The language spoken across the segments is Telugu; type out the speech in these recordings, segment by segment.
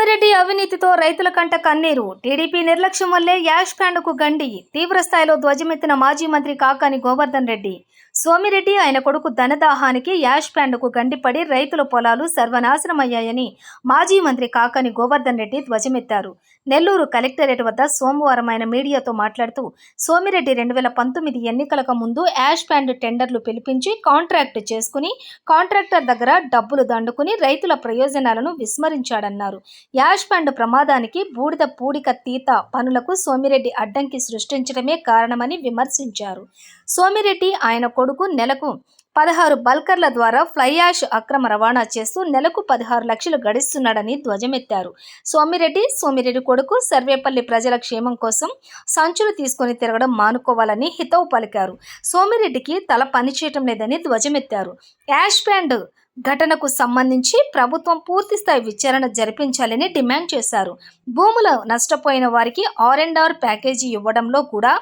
సోమిరెడ్డి అవినీతితో రైతుల కంట కన్నీరు. టీడీపీ నిర్లక్ష్యం వల్లే యాష్ ప్యాండుకు గండి. తీవ్ర స్థాయిలో ధ్వజమెత్తిన మాజీ మంత్రి కాకాని గోవర్ధన్ రెడ్డి. సోమిరెడ్డి ఆయన కొడుకు ధనదాహానికి యాష్ ప్యాండుకు గండిపడి రైతుల పొలాలు సర్వనాశనమయ్యాయని మాజీ మంత్రి కాకాని గోవర్ధన్ రెడ్డి ధ్వజమెత్తారు. నెల్లూరు కలెక్టరేట్ వద్ద సోమవారం ఆయన మీడియాతో మాట్లాడుతూ సోమిరెడ్డి రెండు వేల పంతొమ్మిది ఎన్నికలకు ముందు యాష్ ప్యాండ్ టెండర్లు పిలిపించి కాంట్రాక్ట్ చేసుకుని కాంట్రాక్టర్ దగ్గర డబ్బులు దండుకుని రైతుల ప్రయోజనాలను విస్మరించాడన్నారు. యాష్ పండు ప్రమాదానికి బూడిద పూడిక తీత పనులకు సోమిరెడ్డి అడ్డంకి సృష్టించడమే కారణమని విమర్శించారు. సోమిరెడ్డి ఆయన కొడుకు నెలకు పదహారు బల్కర్ల ద్వారా ఫ్లై యాష్ అక్రమ రవాణా చేస్తూ నెలకు పదహారు లక్షలు గడిస్తున్నాడని ధ్వజమెత్తారు. సోమిరెడ్డి సోమిరెడ్డి కొడుకు సర్వేపల్లి ప్రజల క్షేమం కోసం సంచులు తీసుకొని తిరగడం మానుకోవాలని హితవు పలికారు. సోమిరెడ్డికి తల పనిచేయటం లేదని ధ్వజమెత్తారు. యాష్ బ్యాండ్ ఘటనకు సంబంధించి ప్రభుత్వం పూర్తిస్థాయి విచారణ జరిపించాలని డిమాండ్ చేశారు. భూములు నష్టపోయిన వారికి ఆర్ అండ్ ఆర్ ప్యాకేజీ ఇవ్వడంలో కూడా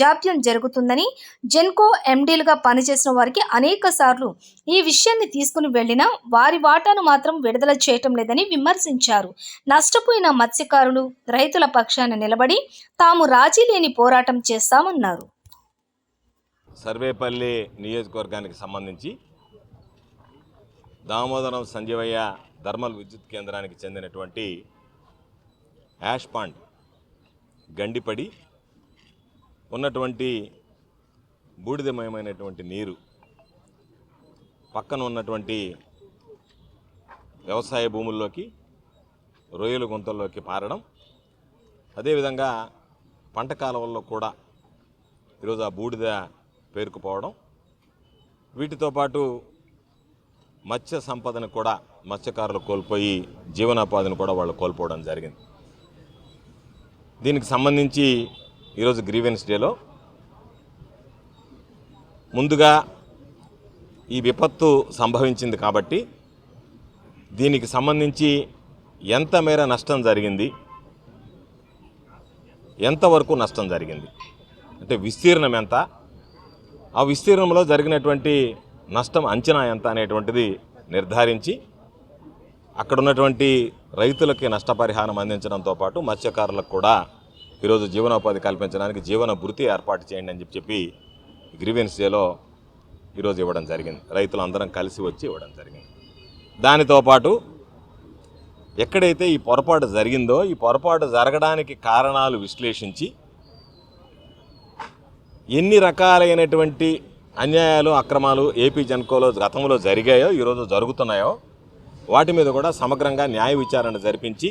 జాప్యం జరుగుతుందని జెన్కో ఎండీలుగా పనిచేసిన వారికి అనేక సార్లు ఈ విషయాన్ని తీసుకుని వెళ్ళినా వారి వాటాను మాత్రం విడుదల చేయటం లేదని విమర్శించారు. నష్టపోయిన మత్స్యకారులు రైతుల పక్షాన నిలబడి తాము రాజీ లేని పోరాటం చేస్తామన్నారు. సర్వేపల్లి నియోజకవర్గానికి సంబంధించి దామోదరం సంజీవయ్య థర్మల్ విద్యుత్ కేంద్రానికి చెందినటువంటి యాష్ పాండ్ గండిపడి ఉన్నటువంటి బూడిదమయమైనటువంటి నీరు పక్కన ఉన్నటువంటి వ్యవసాయ భూముల్లోకి రొయ్యల గుంతల్లోకి పారడం. అదేవిధంగా పంట కాలువల్లో కూడా ఈరోజు ఆ బూడిద పేరుకుపోవడం. వీటితో పాటు మత్స్య సంపదను కూడా మత్స్యకారులు కోల్పోయి జీవనోపాధిని కూడా వాళ్ళు కోల్పోవడం జరిగింది. దీనికి సంబంధించి ఈరోజు గ్రీవెన్స్ డేలో ముందుగా ఈ విపత్తు సంభవించింది కాబట్టి దీనికి సంబంధించి ఎంత మేర నష్టం జరిగింది ఎంతవరకు నష్టం జరిగింది అంటే విస్తీర్ణం ఎంత? ఆ విస్తీర్ణంలో జరిగినటువంటి నష్టం అంచనా ఎంత అనేటువంటిది నిర్ధారించి అక్కడ ఉన్నటువంటి రైతులకి నష్టపరిహారం అందించడంతో పాటు మత్స్యకారులకు కూడా ఈరోజు జీవనోపాధి కల్పించడానికి జీవన భృతి ఏర్పాటు చేయండి అని చెప్పి చెప్పి గ్రీవెన్స్ డేలో ఈరోజు ఇవ్వడం జరిగింది. రైతులు అందరం కలిసి వచ్చి ఇవ్వడం జరిగింది. దానితో పాటు ఎక్కడైతే ఈ పొరపాటు జరిగిందో ఈ పొరపాటు జరగడానికి కారణాలు విశ్లేషించి ఎన్ని రకాలైనటువంటి అన్యాయాలు అక్రమాలు ఏపీ జన్కోలో గతంలో జరిగాయో ఈరోజు జరుగుతున్నాయో వాటి మీద కూడా సమగ్రంగా న్యాయ విచారణ జరిపించి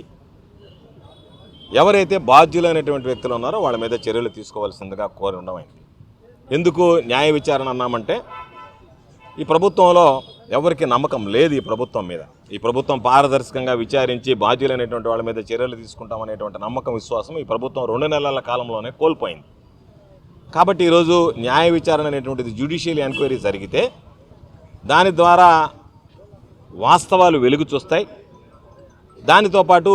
ఎవరైతే బాధ్యులైనటువంటి వ్యక్తులు ఉన్నారో వాళ్ళ మీద చర్యలు తీసుకోవాల్సిందిగా కోరి ఉండమైంది ఎందుకు న్యాయ విచారణ అన్నామంటే ఈ ప్రభుత్వంలో ఎవరికి నమ్మకం లేదు ఈ ప్రభుత్వం మీద. ఈ ప్రభుత్వం పారదర్శకంగా విచారించి బాధ్యులైనటువంటి వాళ్ళ మీద చర్యలు తీసుకుంటామనేటువంటి నమ్మకం విశ్వాసం ఈ ప్రభుత్వం రెండు నెలల కాలంలోనే కోల్పోయింది. కాబట్టి ఈరోజు న్యాయ విచారణ అనేటువంటిది జ్యుడిషియల్ ఎంక్వైరీ జరిగితే దాని ద్వారా వాస్తవాలు వెలుగు చూస్తాయి. దానితో పాటు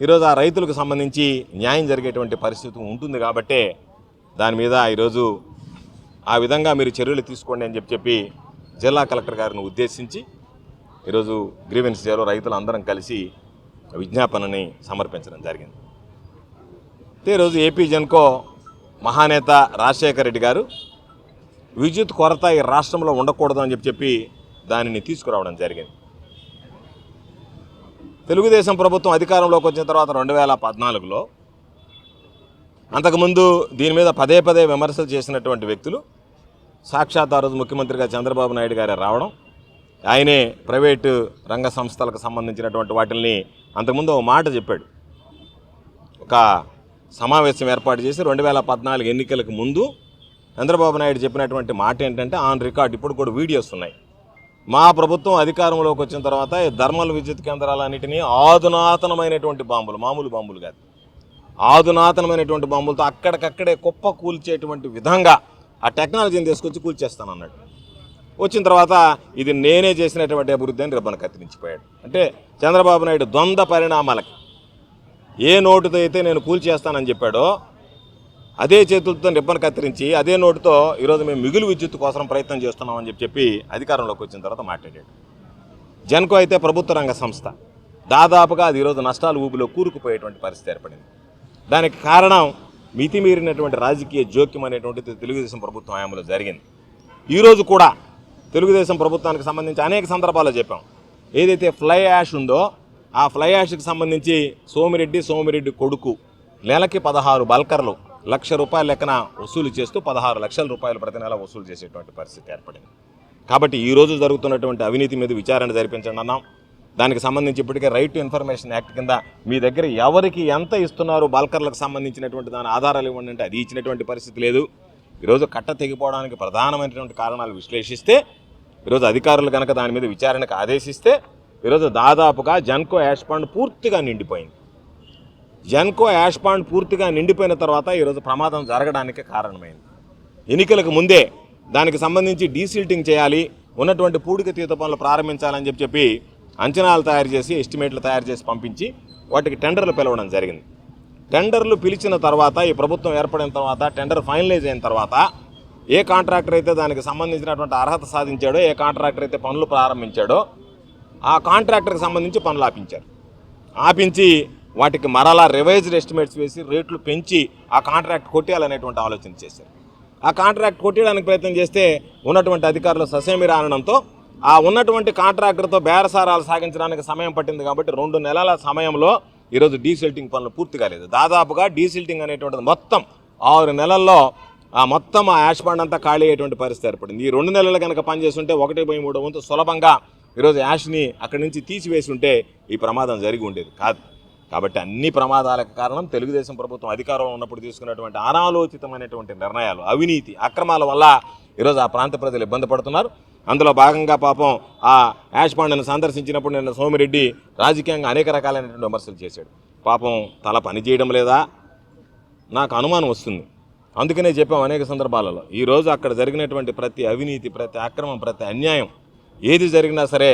ఈరోజు ఆ రైతులకు సంబంధించి న్యాయం జరిగేటువంటి పరిస్థితి ఉంటుంది కాబట్టే దాని మీద ఈరోజు ఆ విధంగా మీరు చర్యలు తీసుకోండి అని చెప్పి చెప్పి జిల్లా కలెక్టర్ గారిని ఉద్దేశించి ఈరోజు గ్రీవెన్స్ డేలో రైతులు అందరం కలిసి విజ్ఞాపనని సమర్పించడం జరిగింది. అయితే ఈరోజు ఏపీ జన్కో మహానేత రాజశేఖర రెడ్డి గారు విద్యుత్ కొరత ఈ రాష్ట్రంలో ఉండకూడదు అని చెప్పి చెప్పి దానిని తీసుకురావడం జరిగింది. తెలుగుదేశం ప్రభుత్వం అధికారంలోకి వచ్చిన తర్వాత రెండు వేల పద్నాలుగులో అంతకుముందు దీని మీద పదే పదే విమర్శలు చేసినటువంటి వ్యక్తులు సాక్షాత్ ఆ రోజు ముఖ్యమంత్రిగా చంద్రబాబు నాయుడు గారే రావడం ఆయనే ప్రైవేటు రంగ సంస్థలకు సంబంధించినటువంటి వాటిని అంతకుముందు ఒక మాట చెప్పాడు. ఒక సమావేశం ఏర్పాటు చేసి రెండు వేల పద్నాలుగు ఎన్నికలకు ముందు చంద్రబాబు నాయుడు చెప్పినటువంటి మాట ఏంటంటే ఆన్ రికార్డ్ ఇప్పుడు కూడా వీడియోస్ ఉన్నాయి. మా ప్రభుత్వం అధికారంలోకి వచ్చిన తర్వాత ఈ థర్మల్ విద్యుత్ కేంద్రాలన్నింటినీ ఆధునాతనమైనటువంటి బాంబులు మామూలు బాంబులు కాదు. ఆధునాతనమైనటువంటి బాంబులతో అక్కడికక్కడే కుప్ప కూల్చేటువంటి విధంగా ఆ టెక్నాలజీని తీసుకొచ్చి కూల్చేస్తానన్నాడు. వచ్చిన తర్వాత ఇది నేనే చేసినటువంటి అభివృద్ధి అని రిబ్బన్ కత్తిరించిపోయాడు. అంటే చంద్రబాబు నాయుడు ద్వంద్వ పరిణామాలకి ఏ నోటుతో అయితే నేను కూల్చేస్తానని చెప్పాడో అదే చేతులతో రిబ్బన్ కత్తిరించి అదే నోటుతో ఈరోజు మేము మిగులు విద్యుత్ కోసం ప్రయత్నం చేస్తున్నామని చెప్పి చెప్పి అధికారంలోకి వచ్చిన తర్వాత మాట్లాడాడు. జన్కో అయితే ప్రభుత్వ రంగ సంస్థ. దాదాపుగా అది ఈరోజు నష్టాలు ఊపిలో కూరుకుపోయేటువంటి పరిస్థితి ఏర్పడింది. దానికి కారణం మితిమీరినటువంటి రాజకీయ జోక్యం అనేటువంటిది తెలుగుదేశం ప్రభుత్వం హయాంలో జరిగింది. ఈరోజు కూడా తెలుగుదేశం ప్రభుత్వానికి సంబంధించి అనేక సందర్భాల్లో చెప్పాం. ఏదైతే ఫ్లై యాష్ ఉందో ఆ ఫ్లై యాష్కి సంబంధించి సోమిరెడ్డి సోమిరెడ్డి కొడుకు నెలకి పదహారు బల్కర్లు లక్ష రూపాయల లెక్కన వసూలు చేస్తూ పదహారు లక్షల రూపాయలు ప్రతి నెల వసూలు చేసేటువంటి పరిస్థితి ఏర్పడింది. కాబట్టి ఈరోజు జరుగుతున్నటువంటి అవినీతి మీద విచారణ జరిపించండి అన్నాం. దానికి సంబంధించి ఇప్పటికే రైట్ టు ఇన్ఫర్మేషన్ యాక్ట్ కింద మీ దగ్గర ఎవరికి ఎంత ఇస్తున్నారు బాల్కర్లకు సంబంధించినటువంటి దాని ఆధారాలు ఇవ్వండి అంటే అది ఇచ్చినటువంటి పరిస్థితి లేదు. ఈరోజు కట్ట తెగిపోవడానికి ప్రధానమైనటువంటి కారణాలు విశ్లేషిస్తే ఈరోజు అధికారులు కనుక దాని మీద విచారణకు ఆదేశిస్తే ఈరోజు దాదాపుగా జన్కో యాష్ ఫండ్ పూర్తిగా నిండిపోయింది. జన్కో యాష్ పాండ్ పూర్తిగా నిండిపోయిన తర్వాత ఈరోజు ప్రమాదం జరగడానికి కారణమైంది. ఎన్నికలకు ముందే దానికి సంబంధించి డీసిల్టింగ్ చేయాలి ఉన్నటువంటి పూడిక తీత పనులు ప్రారంభించాలని చెప్పి చెప్పి అంచనాలు తయారు చేసి ఎస్టిమేట్లు తయారు చేసి పంపించి వాటికి టెండర్లు పిలవడం జరిగింది. టెండర్లు పిలిచిన తర్వాత ఈ ప్రభుత్వం ఏర్పడిన తర్వాత టెండర్ ఫైనలైజ్ అయిన తర్వాత ఏ కాంట్రాక్టర్ అయితే దానికి సంబంధించినటువంటి అర్హత సాధించాడో ఏ కాంట్రాక్టర్ అయితే పనులు ప్రారంభించాడో ఆ కాంట్రాక్టర్కి సంబంధించి పనులు ఆపించారు. ఆపించి వాటికి మరలా రివైజ్డ్ ఎస్టిమేట్స్ వేసి రేట్లు పెంచి ఆ కాంట్రాక్ట్ కొట్టేయాలనేటువంటి ఆలోచన చేశారు. ఆ కాంట్రాక్ట్ కొట్టేయడానికి ప్రయత్నం చేస్తే ఉన్నటువంటి అధికారులు ససేమి రానడంతో ఆ ఉన్నటువంటి కాంట్రాక్టర్తో బేరసారాలు సాగించడానికి సమయం పట్టింది కాబట్టి రెండు నెలల సమయంలో ఈరోజు డీసిల్టింగ్ పనులు పూర్తి కాలేదు దాదాపుగా డీసిల్టింగ్ అనేటువంటిది మొత్తం ఆరు నెలల్లో ఆ మొత్తం ఆ యాష్ బండ్ అంతా ఖాళీ అయ్యేటువంటి పరిస్థితి ఏర్పడింది. ఈ రెండు నెలలు కనుక పనిచేస్తుంటే ఒకటి పోయి మూడు వంతు సులభంగా ఈరోజు యాష్ని అక్కడి నుంచి తీసివేసి ఉంటే ఈ ప్రమాదం జరిగి ఉండేది కాదు. కాబట్టి అన్ని ప్రమాదాలకు కారణం తెలుగుదేశం ప్రభుత్వం అధికారంలో ఉన్నప్పుడు తీసుకున్నటువంటి అనాలోచితమైనటువంటి నిర్ణయాలు అవినీతి అక్రమాల వల్ల ఈరోజు ఆ ప్రాంత ప్రజలు ఇబ్బంది పడుతున్నారు. అందులో భాగంగా పాపం ఆ యాష్ పాండను సందర్శించినప్పుడు నిన్న సోమిరెడ్డి రాజకీయంగా అనేక రకాలైనటువంటి విమర్శలు చేశాడు. పాపం తల పని చేయడం లేదా? నాకు అనుమానం వస్తుంది. అందుకనే చెప్పాం అనేక సందర్భాలలో ఈరోజు అక్కడ జరిగినటువంటి ప్రతి అవినీతి ప్రతి అక్రమం ప్రతి అన్యాయం ఏది జరిగినా సరే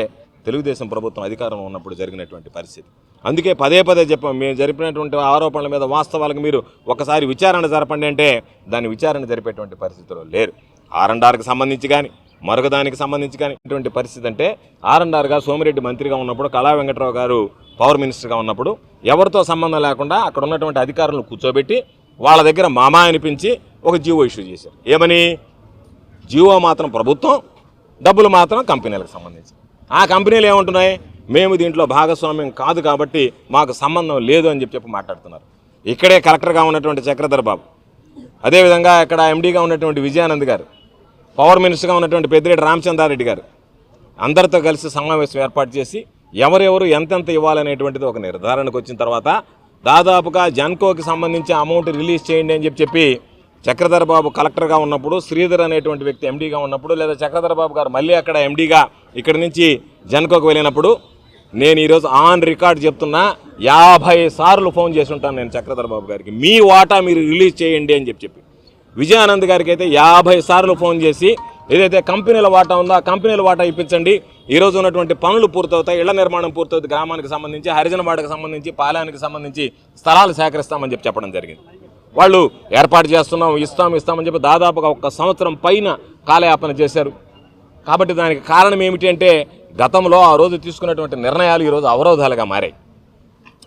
తెలుగుదేశం ప్రభుత్వం అధికారంలో ఉన్నప్పుడు జరిగినటువంటి పరిస్థితి. అందుకే పదే పదే చెప్పాం మేము జరిపినటువంటి ఆరోపణల మీద వాస్తవాలకు మీరు ఒకసారి విచారణ జరపండి అంటే దాన్ని విచారణ జరిపేటువంటి పరిస్థితిలో లేరు. ఆర్ఎండ్ఆర్కి సంబంధించి కానీ మరొక దానికి సంబంధించి కానీ ఇటువంటి పరిస్థితి అంటే ఆర్ఎండ్ఆర్గా సోమిరెడ్డి మంత్రిగా ఉన్నప్పుడు కళా వెంకట్రావు గారు పవర్ మినిస్టర్గా ఉన్నప్పుడు ఎవరితో సంబంధం లేకుండా అక్కడ ఉన్నటువంటి అధికారులను కూర్చోబెట్టి వాళ్ళ దగ్గర మామా అనిపించి ఒక జీవో ఇష్యూ చేశారు. ఏమని? జీవో మాత్రం ప్రభుత్వం డబ్బులు మాత్రం కంపెనీలకు సంబంధించి. ఆ కంపెనీలు ఏముంటున్నాయి? మేము దీంట్లో భాగస్వామ్యం కాదు కాబట్టి మాకు సంబంధం లేదు అని చెప్పి చెప్పి మాట్లాడుతున్నారు. ఇక్కడే కలెక్టర్గా ఉన్నటువంటి చక్రధర్ బాబు. అదేవిధంగా ఇక్కడ ఎండీగా ఉన్నటువంటి విజయానంద్ గారు. పవర్ మినిస్టర్గా ఉన్నటువంటి పెద్దిరెడ్డి రామచంద్రారెడ్డి గారు. అందరితో కలిసి సమావేశం ఏర్పాటు చేసి ఎవరెవరు ఎంతెంత ఇవ్వాలనేటువంటిది ఒక నిర్ధారణకు వచ్చిన తర్వాత దాదాపుగా జన్కోకి సంబంధించి అమౌంట్ రిలీజ్ చేయండి అని చెప్పి చెప్పి చక్రధర బాబు కలెక్టర్గా ఉన్నప్పుడు శ్రీధర్ అనేటువంటి వ్యక్తి ఎండీగా ఉన్నప్పుడు లేదా చక్రధర్ బాబు గారు మళ్ళీ అక్కడ ఎండీగా ఇక్కడి నుంచి జన్కోకు వెళ్ళినప్పుడు నేను ఈరోజు ఆన్ రికార్డ్ చెప్తున్నా యాభై సార్లు ఫోన్ చేసి ఉంటాను నేను చక్రధర బాబు గారికి. మీ వాటా మీరు రిలీజ్ చేయండి అని చెప్పి చెప్పి. విజయానంద్ గారికి అయితే యాభై సార్లు ఫోన్ చేసి ఏదైతే కంపెనీల వాటా ఉందో ఆ కంపెనీల వాటా ఇప్పించండి. ఈరోజు ఉన్నటువంటి పనులు పూర్తవుతాయి ఇళ్ళ నిర్మాణం పూర్తవుతుంది గ్రామానికి సంబంధించి హరిజన వాటకు సంబంధించి పాలానికి సంబంధించి స్థలాలు సేకరిస్తామని చెప్పి చెప్పడం జరిగింది. వాళ్ళు ఏర్పాటు చేస్తున్నాం ఇస్తాం ఇస్తామని చెప్పి దాదాపుగా ఒక సంవత్సరం పైన కాలయాపన చేశారు. కాబట్టి దానికి కారణం ఏమిటి అంటే గతంలో ఆ రోజు తీసుకున్నటువంటి నిర్ణయాలు ఈరోజు అవరోధాలుగా మారాయి.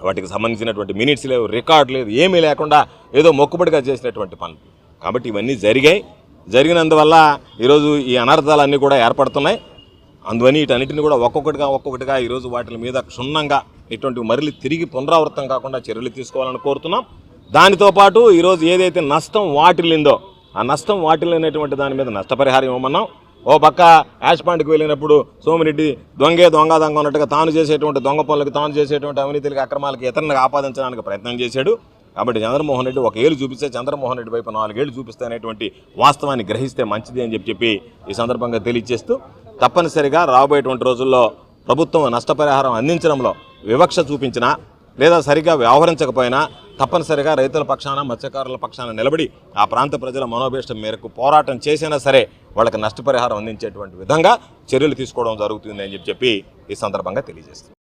వాటికి సంబంధించినటువంటి మినిట్స్ లేవు రికార్డు లేదు ఏమీ లేకుండా ఏదో మొక్కుబడిగా చేసినటువంటి పనులు. కాబట్టి ఇవన్నీ జరిగాయి. జరిగినందువల్ల ఈరోజు ఈ అనర్థాలన్నీ కూడా ఏర్పడుతున్నాయి. అందువని వీటన్నిటిని కూడా ఒక్కొక్కటిగా ఒక్కొక్కటిగా ఈరోజు వాటి మీద క్షుణ్ణంగా ఇటువంటి మరలి తిరిగి పునరావృతం కాకుండా చర్యలు తీసుకోవాలని కోరుతున్నాం. దానితో పాటు ఈరోజు ఏదైతే నష్టం వాటిల్లిందో ఆ నష్టం వాటిల్లినటువంటి దాని మీద నష్టపరిహారం ఇవ్వమన్నాం. ఓ పక్క యాష్ పాయింట్కి వెళ్ళినప్పుడు సోమిరెడ్డి దొంగే దొంగ దొంగ ఉన్నట్టుగా తాను చేసేటువంటి దొంగ పనులకు తాను చేసేటువంటి అవినీతికి అక్రమాలకు ఇతరులకు ఆపాదించడానికి ప్రయత్నం చేశాడు. కాబట్టి చంద్రమోహన్ రెడ్డి ఒక ఏళ్ళు చూపిస్తే చంద్రమోహన్ రెడ్డి వైపు నాలుగేళ్ళు చూపిస్తే అనేటువంటి వాస్తవాన్ని గ్రహిస్తే మంచిది అని చెప్పి చెప్పి ఈ సందర్భంగా తెలియజేస్తూ తప్పనిసరిగా రాబోయేటువంటి రోజుల్లో ప్రభుత్వం నష్టపరిహారం అందించడంలో వివక్ష చూపించినా లేదా సరిగా వ్యవహరించకపోయినా తప్పనిసరిగా రైతుల పక్షాన మత్స్యకారుల పక్షాన నిలబడి ఆ ప్రాంత ప్రజల మనోభీష్టం మేరకు పోరాటం చేసినా సరే వాళ్ళకి నష్టపరిహారం అందించేటువంటి విధంగా చర్యలు తీసుకోవడం జరుగుతుంది అని చెప్పి చెప్పి ఈ సందర్భంగా తెలియజేస్తుంది